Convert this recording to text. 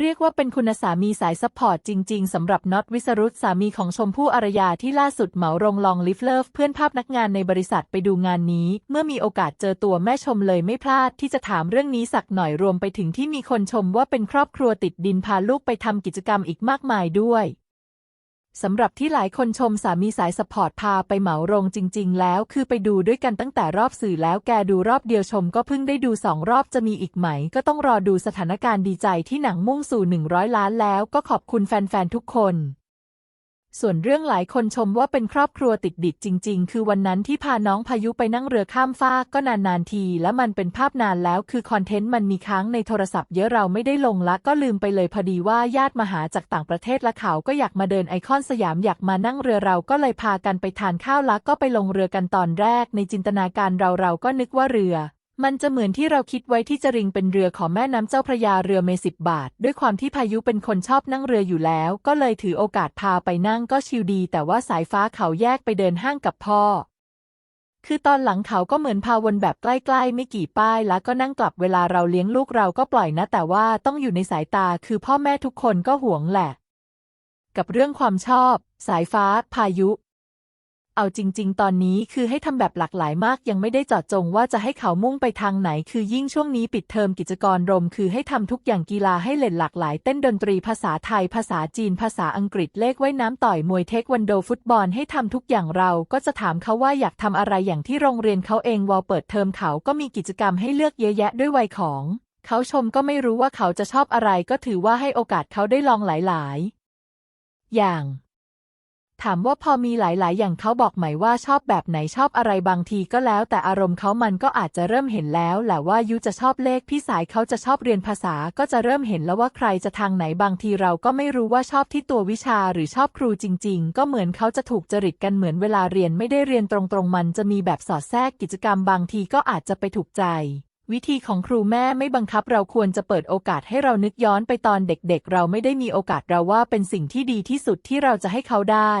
เรียกว่าเป็นคุณสามีสายซัพพอร์ตจริง ๆสำหรับน็อตวิสรุตสามีของชมพู่อารยาที่ล่าสุดเหมาโรงลองลิฟเลิฟเพื่อนภาพนักงานในบริษัทไปดูงานนี้ เมื่อมีโอกาสเจอตัวแม่ชมเลยไม่พลาดที่จะถามเรื่องนี้สักหน่อยรวมไปถึงที่มีคนชมว่าเป็นครอบครัวติดดินพาลูกไปทำกิจกรรมอีกมากมายด้วย สำหรับที่หลายคนชมสามีสายสปอร์ตพาไปเหมาโรงจริง ๆ แล้ว คือไปดูด้วยกันตั้งแต่รอบสื่อแล้วแกดูรอบเดียวชมก็เพิ่งได้ดูสองรอบจะมีอีกไหม ก็ต้องรอดูสถานการณ์ดีใจที่หนังมุ่งสู่ 100 ล้านแล้วก็ขอบคุณแฟน ๆ ทุกคน ส่วนเรื่องหลายคนชมว่าเป็นครอบครัวติดดิดจริง ๆ คือวันนั้นที่พาน้องพายุไปนั่งเรือข้ามฟากก็นานๆที และมันเป็นภาพนานแล้วคือคอนเทนต์มันมีค้างในโทรศัพท์เยอะเราไม่ได้ลงละก็ลืมไปเลยพอดีว่าญาติมาหาจากต่างประเทศและเขาก็อยากมาเดินไอคอนสยามอยากมานั่งเรือเราก็เลยพากันไปทานข้าวล้วก็ไปลงเรือกันตอนแรก ในจินตนาการเราเราก็นึกว่าเรือ มันจะเหมือนที่เราคิดไว้ที่จะริงเป็นเรือของแม่น้ำเจ้าพระยาเรือเมสิบบาท ด้วยความที่พายุเป็นคนชอบนั่งเรืออยู่แล้ว ก็เลยถือโอกาสพาไปนั่งก็ชิลดี แต่ว่าสายฟ้าเขาแยกไปเดินห้างกับพ่อ คือตอนหลังเขาก็เหมือนพาวนแบบใกล้ๆ ไม่กี่ป้ายแล้วก็นั่งกลับเวลาเราเลี้ยงลูกเราก็ปล่อยนะ แต่ว่าต้องอยู่ในสายตาคือพ่อแม่ทุกคนก็ห่วงแหละ กับเรื่องความชอบ สายฟ้า พายุ เอาจริง ๆ ตอนนี้คือให้ทำแบบหลากหลายมาก ยังไม่ได้จาะจงว่าจะให้เขามุ่งไปทางไหน คือยิ่งช่วงนี้ปิดเทอมกิจกรรมคือให้ทำทุกอย่างกีฬาให้เล่นหลากหลาย เต้นดนตรีภาษาไทย ภาษาจีน ภาษาอังกฤษเลขว่ายน้ำต่อยมวยเทควันโดฟุตบอลให้ทำทุกอย่างเราก็จะถามเขาว่าอยากทำอะไรอย่างที่โรงเรียนเขาเองวอลเปิดเทอมเขาก็มีกิจกรรมให้เลือกเยอะแยะด้วยวัยของเขาชมก็ไม่รู้ว่าเขาจะชอบอะไรก็ถือว่าให้โอกาสเขาได้ลองหลาย ๆ อย่าง ถามว่าพอมีหลายๆ อย่างเขาบอกไหมว่าชอบแบบไหนชอบอะไรบางทีก็แล้วแต่อารมณ์เขามันก็อาจจะเริ่มเห็นแล้วแหละว่ายุจะชอบเลขพี่สายเขาจะชอบเรียนภาษาก็จะเริ่มเห็นแล้วว่าใครจะทางไหนบางทีเราก็ไม่รู้ว่าชอบที่ตัววิชาหรือชอบครูจริง ๆ ก็เหมือนเขาจะถูกจริตกันเหมือนเวลาเรียนไม่ได้เรียนตรงๆ มันจะมีแบบสอดแทรกกิจกรรมบางทีก็อาจจะไปถูกใจ วิธีของครูแม่ไม่บังคับเราควรจะเปิดโอกาสให้เรานึกย้อนไปตอนเด็กๆ เราไม่ได้มีโอกาสเราว่าเป็นสิ่งที่ดีที่สุดที่เราจะให้เขาได้